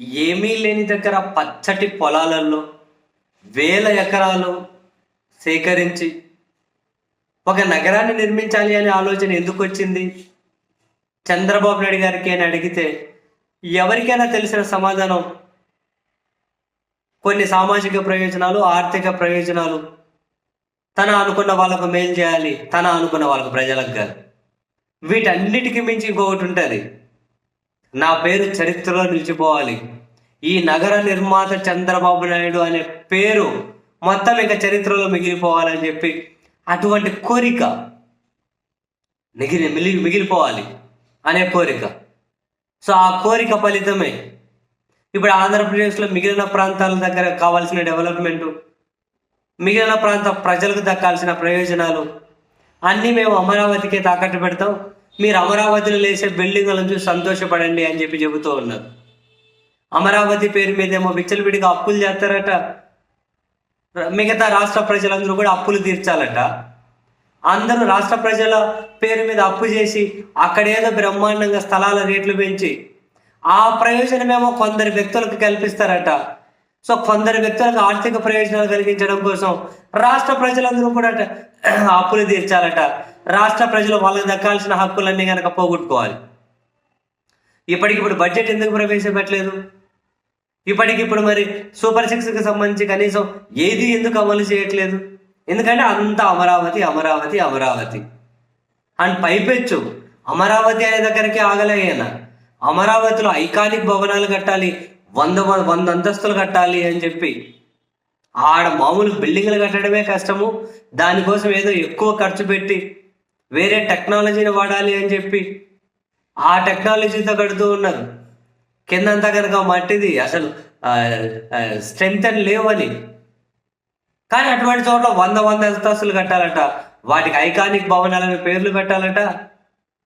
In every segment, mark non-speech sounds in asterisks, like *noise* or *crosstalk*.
ఏమీ లేని దగ్గర పచ్చటి పొలాలలో వేల ఎకరాలు సేకరించి ఒక నగరాన్ని నిర్మించాలి అనే ఆలోచన ఎందుకు వచ్చింది? చంద్రబాబు నాయుడు గారికి అని అడిగితే ఎవరికైనా తెలిసిన సమాధానం కొన్ని సామాజిక ప్రయోజనాలు ఆర్థిక ప్రయోజనాలు తన అనుకున్న వాళ్ళకు మేలు చేయాలి తన అనుకున్న వాళ్ళకు ప్రజలకు కాదు. వీటన్నిటికీ మించి ఇంకొకటి ఉంటుంది. నా పేరు చరిత్రలో నిలిచిపోవాలి. ఈ నగర నిర్మాత చంద్రబాబు నాయుడు అనే పేరు మొత్తం ఇక చరిత్రలో మిగిలిపోవాలని చెప్పి అటువంటి కోరిక మిగిలి మిగిలి మిగిలిపోవాలి అనే కోరిక. సో ఆ కోరిక ఫలితమే. ఇప్పుడు ఆంధ్రప్రదేశ్లో మిగిలిన ప్రాంతాల దగ్గర కావాల్సిన డెవలప్మెంటు మిగిలిన ప్రాంత ప్రజలకు దక్కాల్సిన ప్రయోజనాలు అన్నీ మేము అమరావతికే తాకట్టు పెడతాం. మీరు అమరావతిలో లేసే బిల్డింగులను చూసి సంతోషపడండి అని చెప్పి చెబుతూ ఉన్నారు. అమరావతి పేరు మీదేమో విచ్చలవిడిగా అప్పులు చేస్తారట. మిగతా రాష్ట్ర ప్రజలందరూ కూడా అప్పులు తీర్చాలట. అందరూ రాష్ట్ర ప్రజల పేరు మీద అప్పు చేసి అక్కడేదో బ్రహ్మాండంగా స్థలాల రేట్లు పెంచి ఆ ప్రయోజనమేమో కొందరు వ్యక్తులకు కల్పిస్తారట. సో కొందరు వ్యక్తులకు ఆర్థిక ప్రయోజనాలు కలిగించడం కోసం రాష్ట్ర ప్రజలందరూ కూడా అట అప్పులు తీర్చాలట. రాష్ట్ర ప్రజలు వాళ్ళకి దక్కాల్సిన హక్కులన్నీ కనుక పోగొట్టుకోవాలి. ఇప్పటికిప్పుడు బడ్జెట్ ఎందుకు ప్రవేశపెట్టలేదు? ఇప్పటికిప్పుడు మరి సూపర్ సిక్స్కి సంబంధించి కనీసం ఏది ఎందుకు అమలు చేయట్లేదు? ఎందుకంటే అంత అమరావతి అమరావతి అమరావతి. అండ్ పైపెచ్చు. అమరావతి అనే దగ్గరికి ఆగలేయన అమరావతిలో ఐకానిక్ భవనాలు కట్టాలి వంద వంద అంతస్తులు కట్టాలి అని చెప్పి. ఆడ మామూలు బిల్డింగ్లు కట్టడమే కష్టము. దానికోసం ఏదో ఎక్కువ ఖర్చు పెట్టి వేరే టెక్నాలజీని వాడాలి అని చెప్పి ఆ టెక్నాలజీతో కడుతూ ఉన్నారు కిందంతా కనుక మట్టిది అసలు స్ట్రెంగ్త్ అని లేవని. కానీ అటువంటి చోట్ల వంద వంద అంతస్తులు కట్టాలట. వాటికి ఐకానిక్ భవనాలని పేర్లు పెట్టాలట.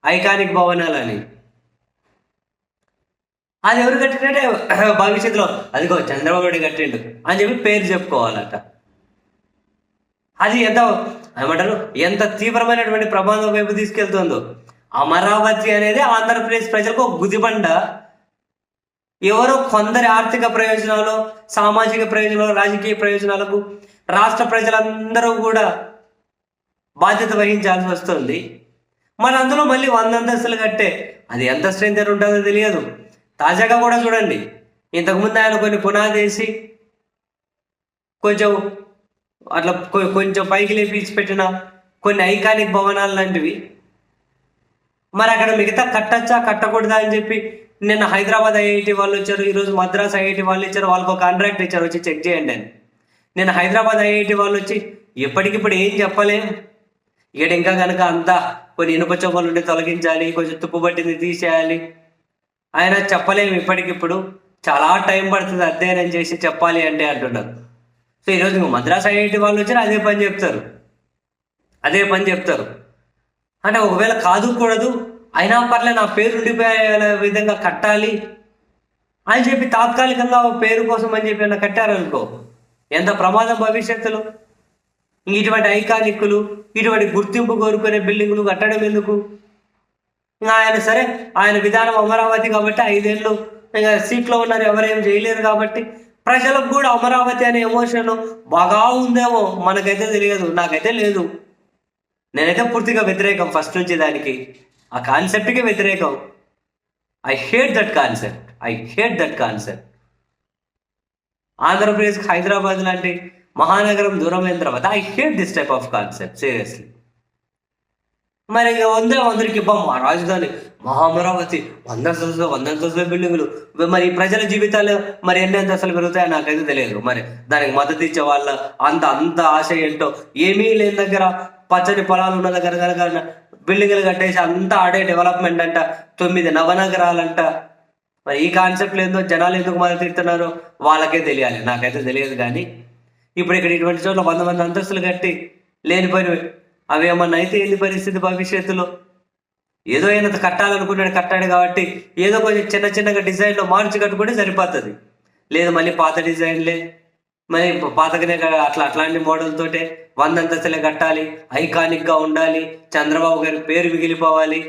ఐకానిక్ భవనాలని అది ఎవరు కట్టినట్టే? *clears throat* భవిష్యత్తులో అదిగో చంద్రబాబు నాయుడు కట్టిండు అని చెప్పి పేరు చెప్పుకోవాలట. అది ఎంత ఏమంటారు? ఎంత తీవ్రమైనటువంటి ప్రభావం వైపు తీసుకెళ్తుందో. అమరావతి అనేది ఆంధ్రప్రదేశ్ ప్రజలకు ఒక గుదిబండ. ఎవరో కొందరి ఆర్థిక ప్రయోజనాలు సామాజిక ప్రయోజనాలు రాజకీయ ప్రయోజనాలకు రాష్ట్ర ప్రజలందరూ కూడా బాధ్యత వహించాల్సి వస్తుంది. మన అందులో మళ్ళీ వంద అంతస్తులు కట్టే అది ఎంత స్ట్రెంత్ అని ఉంటుందో తెలియదు. తాజాగా కూడా చూడండి. ఇంతకుముందు ఆయన కొన్ని పునాదేసి కొంచెం అట్లా కొ- కొంచెం పైకి లేపించి పెట్టిన కొన్ని ఐకానిక్ భవనాలు లాంటివి. మరి అక్కడ మిగతా కట్టచ్చా కట్టకూడదా అని చెప్పి నిన్న హైదరాబాద్ ఐఐటి వాళ్ళు వచ్చారు ఈరోజు మద్రాస్ ఐఐటి వాళ్ళు ఇచ్చారు వాళ్ళకి ఒక కాంట్రాక్ట్ ఇచ్చారు వచ్చి చెక్ చేయండి అని. నేను హైదరాబాద్ ఐఐటి వాళ్ళు వచ్చి ఎప్పటికిప్పుడు ఏం చెప్పలేం? ఇక్కడ ఇంకా కనుక అంతా కొన్ని ఇనుప చొమ్మలు ఉండి తొలగించాలి కొంచెం తుప్పు పట్టింది తీసేయాలి. ఆయన చెప్పలేము ఇప్పటికిప్పుడు. చాలా టైం పడుతుంది అధ్యయనం చేసి చెప్పాలి అంటే అంటున్నారు. సో ఈరోజు నువ్వు మద్రాస్ ఐఐటి వాళ్ళు వచ్చినా అదే పని చెప్తారు. అదే పని చెప్తారు. అంటే ఒకవేళ కాదు కూడదు అయినా పర్లే నా పేరు ఉండిపోయే విధంగా కట్టాలి అని చెప్పి తాత్కాలికంగా పేరు కోసం అని చెప్పి ఏమైనా కట్టారనుకో ఎంత ప్రమాదం భవిష్యత్తులో? ఇటువంటి ఐకానిక్కులు ఇటువంటి గుర్తింపు కోరుకునే బిల్డింగులు కట్టడం ఎందుకు? ఇంకా ఆయన సరే ఆయన విధానం అమరావతి కాబట్టి ఐదేళ్ళు ఇంకా సీట్లో ఉన్నారు ఎవరేం చేయలేరు కాబట్టి ప్రజలకు కూడా అమరావతి అనే ఎమోషన్ బాగా ఉందేమో మనకైతే తెలియదు నాకైతే లేదు. నేనైతే పూర్తిగా వ్యతిరేకం ఫస్ట్ నుంచి దానికి. ఆ కాన్సెప్ట్కి వ్యతిరేకం. I hate that concept I hate that concept ఆంధ్రప్రదేశ్కి హైదరాబాద్ లాంటి మహానగరం దూరమైన తర్వాత I hate this type of concept seriously మరి ఇక వందే అందరికి మా రాజధాని మహా అమరావతి వంద అంతస్తుల వంద అంతస్తుల బిల్డింగులు. మరి ప్రజల జీవితాలు మరి ఎన్ని అంతస్తులు పెరుగుతాయో నాకైతే తెలియదు. మరి దానికి మద్దతు ఇచ్చే వాళ్ళ అంత అంత ఆశ ఏంటో ఏమీ లేని దగ్గర పచ్చని పొలాలు ఉన్న దగ్గర కనుక బిల్డింగులు కట్టేసి అంతా ఆడే డెవలప్మెంట్ అంట తొమ్మిది నవనగరాలంట. మరి ఈ కాన్సెప్ట్లు ఏందో జనాలు ఎందుకు మద్దతు ఇస్తున్నారో? వాళ్ళకే తెలియాలి. నాకైతే తెలియదు కానీ ఇప్పుడు ఇక్కడ ఇటువంటి చోట్ల వంద మంది అంతస్తులు కట్టి లేనిపోయినవి అవి ఏమన్నా అయితే ఏంది పరిస్థితి భవిష్యత్తులో? ఏదో అయినంత కట్టాలనుకున్నాడు కట్టాడు కాబట్టి ఏదో కొంచెం చిన్న చిన్నగా డిజైన్లో మార్చి కట్టుకుంటే సరిపోతుంది. లేదు మళ్ళీ పాత డిజైన్లే మరి పాతకనే అట్లా అట్లాంటి మోడల్ తోటే వంద అంతస్తులే కట్టాలి ఐకానిక్గా ఉండాలి చంద్రబాబు గారి పేరు మిగిలిపోవాలి.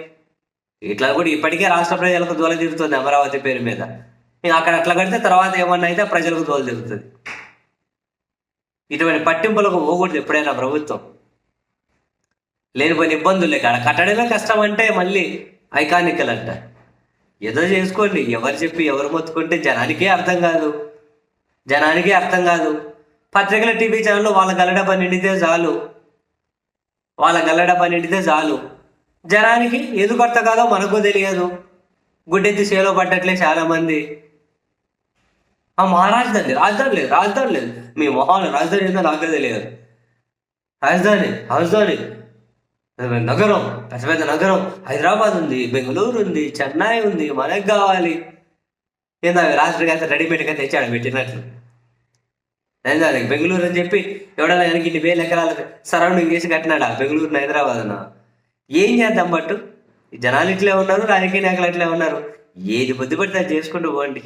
ఇట్లా కూడా ఇప్పటికే రాష్ట్ర ప్రజలకు దొల తీరుతుంది అమరావతి పేరు మీద. అక్కడ అట్లా కడితే తర్వాత ఏమన్నా అయితే ప్రజలకు తోలు తిరుగుతుంది. ఇటువంటి పట్టింపులకు పోకూడదు ఎప్పుడైనా ప్రభుత్వం. లేనిపోయిన ఇబ్బందులు లేక కట్టడమే కష్టం అంటే మళ్ళీ ఐకానికల్ అంట. ఏదో చేసుకోండి. ఎవరు చెప్పి ఎవరు మొత్తుకుంటే జనానికే అర్థం కాదు. జనానికే అర్థం కాదు. పత్రికల టీవీ ఛానల్లో వాళ్ళ గల్లడబ్బా నిండితే చాలు. వాళ్ళ గల్లడబ్బా నిండితే చాలు. జనానికి ఎందుకు అర్థం కాదో మనకు తెలియదు. గుడ్డెత్తి సేలో పడ్డట్లే చాలామంది. ఆ మా రాజధాని రాజధాని లేదు. రాజధాని లేదు. మీ మొహాలు రాజధాని ఏందో నాకే తెలియదు. రాజధాని రాజధాని. నగరం పెద్ద పెద్ద నగరం. హైదరాబాద్ ఉంది బెంగళూరు ఉంది చెన్నై ఉంది మనకు కావాలి. ఏందా రాత్రికి అయితే రెడీమేడ్గా తెచ్చాడు పెట్టినట్లు నేను నీకు బెంగళూరు అని చెప్పి ఎవడన్నా వెనక ఇన్ని వేల ఎకరాలు సరౌండింగ్ చేసి కట్టినాడా? బెంగళూరు హైదరాబాద్ అన్న. ఏం చేద్దాం బట్టు ఈ జనాలు ఇట్లే ఉన్నారు రాజకీయ నాయకులు ఇట్లే ఉన్నారు. ఏది బుద్ధి పడితే చేసుకుంటూ పోండి.